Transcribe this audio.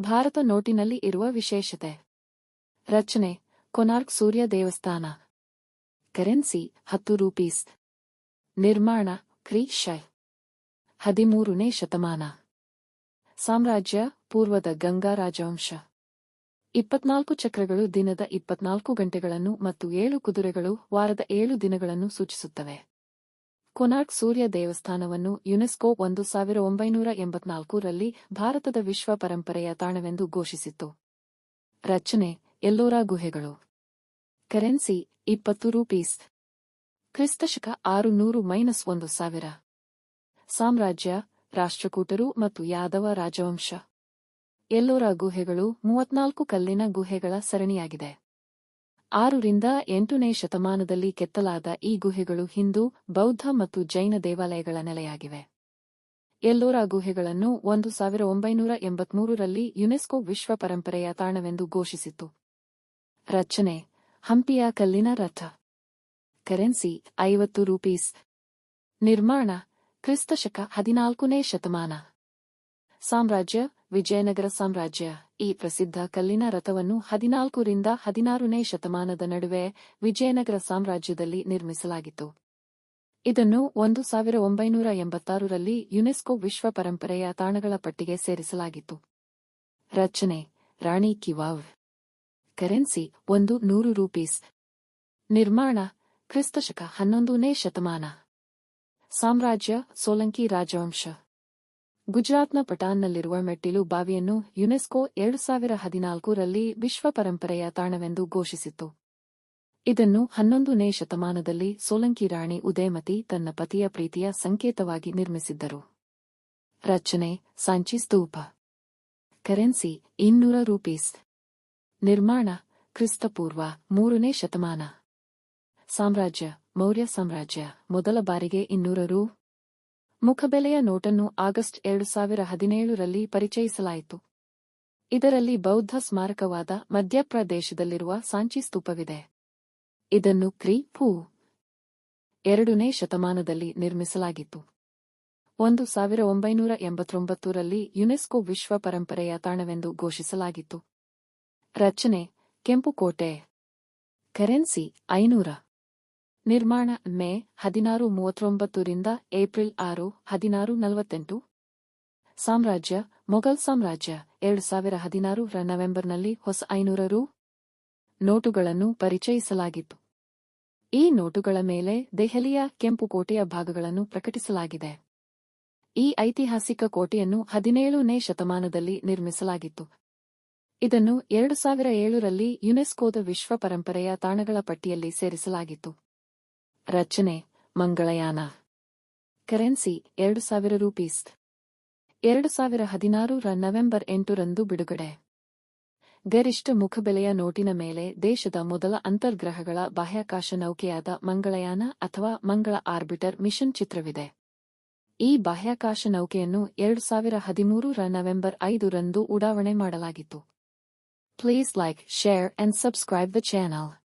ಭಾರತ ನೋಟಿನಲ್ಲಿ ಇರುವ ವಿಶೇಷತೆ. ರಚನೆ, ಕೊನಾರ್ಕ್ ಸೂರ್ಯ ದೇವಸ್ಥಾನ. ಕರೆನ್ಸಿ, ಹತ್ತು ರೂಪೀಸ್. ನಿರ್ಮಾಣ, ಕ್ರಿ ಶೈ. ಹದಿಮೂರನೇ ಶತಮಾನ. ಸಾಮ್ರಾಜ್ಯ, ಪೂರ್ವದ ಗಂಗಾ ರಾಜವಂಶ. ಇಪ್ಪತ್ನಾಲ್ಕು ಚಕ್ರಗಳು ದಿನದ ಇಪ್ಪತ್ನಾಲ್ಕು ಗಂಟೆಗಳನ್ನು ಮತ್ತು ಏಳು ಕುದುರೆಗಳು ವಾರದ ಏಳು ದಿನಗಳನ್ನು ಸೂಚಿಸುತ್ತವೆ. ಕೊನಾರ್ಕ್ ಸೂರ್ಯ ದೇವಸ್ಥಾನವನ್ನು ಯುನೆಸ್ಕೋ ಒಂದು ಸಾವಿರ ಒಂಬೈನೂರ ಎಂಬತ್ನಾಲ್ಕರಲ್ಲಿ ಭಾರತದ ವಿಶ್ವ ಪರಂಪರೆಯ ತಾಣವೆಂದು ಘೋಷಿಸಿತ್ತು. ರಚನೆ, ಎಲ್ಲೋರಾ ಗುಹೆಗಳು. ಕರೆನ್ಸಿ, ಇಪ್ಪತ್ತು ರೂಪೀಸ್. ಕ್ರಿಸ್ತಶಕ ಆರು ನೂರು ಮೈನಸ್ ಒಂದು ಸಾವಿರ. ಸಾಮ್ರಾಜ್ಯ, ರಾಷ್ಟ್ರಕೂಟರು ಮತ್ತು ಯಾದವ ರಾಜವಂಶ. ಎಲ್ಲೋರಾ ಗುಹೆಗಳು ಮೂವತ್ನಾಲ್ಕು ಕಲ್ಲಿನ ಗುಹೆಗಳ ಸರಣಿಯಾಗಿದೆ. ಆರರಿಂದ ಎಂಟನೇ ಶತಮಾನದಲ್ಲಿ ಕೆತ್ತಲಾದ ಈ ಗುಹೆಗಳು ಹಿಂದೂ, ಬೌದ್ಧ ಮತ್ತು ಜೈನ ದೇವಾಲಯಗಳ ನೆಲೆಯಾಗಿವೆ. ಎಲ್ಲೋರಾ ಗುಹೆಗಳನ್ನು ಒಂದು ಸಾವಿರ ಒಂಬೈನೂರ ಎಂಬತ್ಮೂರರಲ್ಲಿ ಯುನೆಸ್ಕೋ ವಿಶ್ವ ಪರಂಪರೆಯ ತಾಣವೆಂದು ಘೋಷಿಸಿತು ರಚನೆ, ಹಂಪಿಯ ಕಲ್ಲಿನ ರಥ. ಕರೆನ್ಸಿ, ಐವತ್ತು ರೂಪೀಸ್. ನಿರ್ಮಾಣ, ಕ್ರಿಸ್ತಶಕ ಹದಿನಾಲ್ಕನೇ ಶತಮಾನ. ಸಾಮ್ರಾಜ್ಯ, ವಿಜಯನಗರ ಸಾಮ್ರಾಜ್ಯ. ಈ ಪ್ರಸಿದ್ಧ ಕಲ್ಲಿನ ರಥವನ್ನು ಹದಿನಾಲ್ಕರಿಂದ ಹದಿನಾರನೇ ಶತಮಾನದ ನಡುವೆ ವಿಜಯನಗರ ಸಾಮ್ರಾಜ್ಯದಲ್ಲಿ ನಿರ್ಮಿಸಲಾಗಿತ್ತು. ಇದನ್ನು ಒಂದು ಸಾವಿರ ಒಂಬೈನೂರ ಎಂಬತ್ತಾರರಲ್ಲಿ ಯುನೆಸ್ಕೋ ವಿಶ್ವ ಪರಂಪರೆಯ ತಾಣಗಳ ಪಟ್ಟಿಗೆ ಸೇರಿಸಲಾಗಿತ್ತು. ರಚನೆ, ರಾಣಿ ಕಿವಾವ್. ಕರೆನ್ಸಿ, ಒಂದು ನೂರು ರೂಪೀಸ್. ನಿರ್ಮಾಣ, ಕ್ರಿಸ್ತಶಕ ಹನ್ನೊಂದನೇ ಶತಮಾನ. ಸಾಮ್ರಾಜ್ಯ, ಸೋಲಂಕಿ ರಾಜವಂಶ. ಗುಜರಾತ್ನ ಪಟಾನ್ನಲ್ಲಿರುವ ಮೆಟ್ಟಿಲು ಬಾವಿಯನ್ನು ಯುನೆಸ್ಕೋ ಎರಡು ಸಾವಿರ ಹದಿನಾಲ್ಕರಲ್ಲಿ ವಿಶ್ವ ಪರಂಪರೆಯ ತಾಣವೆಂದು ಘೋಷಿಸಿತ್ತು. ಇದನ್ನು ಹನ್ನೊಂದನೇ ಶತಮಾನದಲ್ಲಿ ಸೋಲಂಕಿ ರಾಣಿ ಉದಯಮತಿ ತನ್ನ ಪತಿಯ ಪ್ರೀತಿಯ ಸಂಕೇತವಾಗಿ ನಿರ್ಮಿಸಿದ್ದರು. ರಚನೆ ಸಾಂಚಿ ಸ್ತೂಪ. ಕರೆನ್ಸಿ ಇನ್ನೂರ ರೂಪೀಸ್. ನಿರ್ಮಾಣ ಕ್ರಿಸ್ತಪೂರ್ವ ಮೂರನೇ ಶತಮಾನ. ಸಾಮ್ರಾಜ್ಯ, ಮೌರ್ಯ ಸಾಮ್ರಾಜ್ಯ ಮೊದಲ ಬಾರಿಗೆ ಇನ್ನೂರ ರು. ಮುಖಬೆಲೆಯ ನೋಟನ್ನು ಆಗಸ್ಟ್ ಎರಡು ಸಾವಿರ ಹದಿನೇಳರಲ್ಲಿ ಪರಿಚಯಿಸಲಾಯಿತು. ಇದರಲ್ಲಿ ಬೌದ್ಧ ಸ್ಮಾರಕವಾದ ಮಧ್ಯಪ್ರದೇಶದಲ್ಲಿರುವ ಸಾಂಚಿ ಸ್ತೂಪವಿದೆ. ಇದನ್ನು ಕ್ರಿ ಪೂ ಎರಡನೇ ಶತಮಾನದಲ್ಲಿ ನಿರ್ಮಿಸಲಾಗಿತ್ತು. ಒಂದು ಸಾವಿರ ಒಂಬೈನೂರ ಎಂಬತ್ತೊಂಬತ್ತರಲ್ಲಿ ಯುನೆಸ್ಕೋ ವಿಶ್ವ ಪರಂಪರೆಯ ತಾಣವೆಂದು ಘೋಷಿಸಲಾಗಿತ್ತು. ರಚನೆ ಕೆಂಪು ಕೋಟೆ ಕರೆನ್ಸಿ ಐನೂರ ನಿರ್ಮಾಣ ಮೇ ಹದಿನಾರು ಮೂವತ್ತೊಂಬತ್ತರಿಂದ ಏಪ್ರಿಲ್ ಆರು ಹದಿನಾರು ನಲವತ್ತೆಂಟು. ಸಾಮ್ರಾಜ್ಯ, ಮೊಘಲ್ ಸಾಮ್ರಾಜ್ಯ, ಎರಡು ಸಾವಿರ ಹದಿನಾರು ರ ನವೆಂಬರ್ನಲ್ಲಿ ಹೊಸ ಐನೂರ ರು ನೋಟುಗಳನ್ನು ಪರಿಚಯಿಸಲಾಗಿತ್ತು. ಈ ನೋಟುಗಳ ಮೇಲೆ ದೆಹಲಿಯ ಕೆಂಪು ಕೋಟೆಯ ಭಾಗಗಳನ್ನು ಪ್ರಕಟಿಸಲಾಗಿದೆ. ಈ ಐತಿಹಾಸಿಕ ಕೋಟೆಯನ್ನು ಹದಿನೇಳನೇ ಶತಮಾನದಲ್ಲಿ ನಿರ್ಮಿಸಲಾಗಿತ್ತು. ಇದನ್ನು ಎರಡು ಸಾವಿರ ಏಳರಲ್ಲಿ ಯುನೆಸ್ಕೋದ ವಿಶ್ವ ಪರಂಪರೆಯ ತಾಣಗಳ ಪಟ್ಟಿಯಲ್ಲಿ ಸೇರಿಸಲಾಗಿತ್ತು. ರಚನೆ, ಮಂಗಳಯಾನ. ಕರೆನ್ಸಿ, ಎರಡು ಸಾವಿರ ರೂಪೀಸ್. ಎರಡು ಸಾವಿರ ಹದಿನಾರು ರ ನವೆಂಬರ್ ಎಂಟರಂದು ಬಿಡುಗಡೆ. ಗರಿಷ್ಠ ಮುಖಬೆಲೆಯ ನೋಟಿನ ಮೇಲೆ ದೇಶದ ಮೊದಲ ಅಂತರ್ಗ್ರಹಗಳ ಬಾಹ್ಯಾಕಾಶ ನೌಕೆಯಾದ ಮಂಗಳಯಾನ ಅಥವಾ ಮಂಗಳ ಆರ್ಬಿಟರ್ ಮಿಷನ್ ಚಿತ್ರವಿದೆ. ಈ ಬಾಹ್ಯಾಕಾಶ ನೌಕೆಯನ್ನು ಎರಡು ಸಾವಿರ ಹದಿಮೂರು ರ ನವೆಂಬರ್ ಐದರಂದು ಉಡಾವಣೆ ಮಾಡಲಾಗಿತ್ತು. Please like, share, and subscribe the channel.